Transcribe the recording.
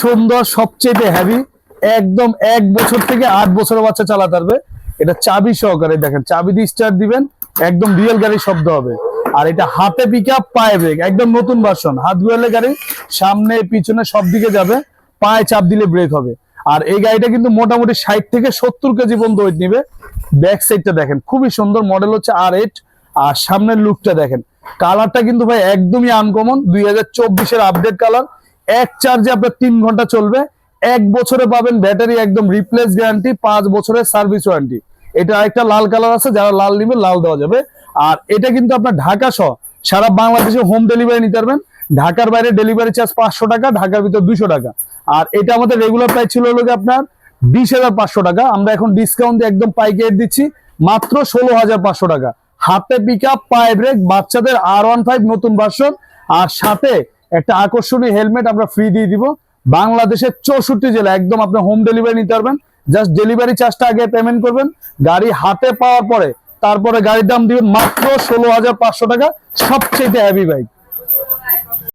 সুন্দর, সবচেয়ে হ্যাভি একদম এক বছর থেকে আট বছরের বাচ্চা চালাতে পারবে। এটা চাবি সহকারে দেখেন, চাবি দিয়ে স্টার্ট দিবেন, একদম রিয়েল গাড়ির শব্দ হবে। আর এটা হাতে পিক আপ পায়ে ব্রেক একদম নতুন ভার্সন হাত ঘুরালে গাড়ি সামনে, পিছনে, সব দিকে যাবে, পায়ে চাপ দিলে ব্রেক হবে। আর এই গাড়িটা কিন্তু মোটামুটি ষাট থেকে সত্তর কেজি পর্যন্ত ওয়েট নিবে। ব্যাক সাইডটা দেখেন, খুবই সুন্দর মডেল হচ্ছে আর এইট আর সামনের লুকটা দেখেন কালারটা কিন্তু ভাই একদমই আনকমন দুই হাজার চব্বিশের আপডেট কালার এক চার্জে আপনার তিন ঘণ্টা চলবে। এক বছরে পাবেন ব্যাটারি একদম রিপ্লেস গ্যারান্টি পাঁচ বছরের সার্ভিস ওয়ারেন্টি এটা আরেকটা লাল কালার আছে, যারা লাল নিবে লাল দেওয়া যাবে। আর এটা কিন্তু আপনার ঢাকা সহ সারা বাংলাদেশে হোম ডেলিভারি নিতে পারবেন। ঢাকার বাইরে ডেলিভারি চার্জ পাঁচশো টাকা, ঢাকার ভিতর দুশো টাকা। আর এটা আমাদের রেগুলার প্রাইস ছিল হলো আপনার বিশ হাজার পাঁচশো টাকা। আমরা এখন ডিসকাউন্ট দিয়ে একদম পাইকারি দিচ্ছি, মাত্র ষোলো হাজার পাঁচশো টাকা। হাতে পিক আপ পায়ে ব্রেক বাচ্চাদের আর ওয়ান ফাইভ নতুন ভার্সন আর সাথে একটা আকর্ষণীয় হেলমেট আমরা ফ্রি দিয়ে দিব। বাংলাদেশের চৌষট্টি জেলা, একদম আপনি হোম ডেলিভারি নিতে পারবেন। জাস্ট ডেলিভারি চার্জটা আগে পেমেন্ট করবেন। গাড়ি হাতে পাওয়ার পরে, তারপরে গাড়ির দাম দিবেন মাত্র ষোলো হাজার পাঁচশো টাকা। সবচেয়ে হ্যাভি বাইক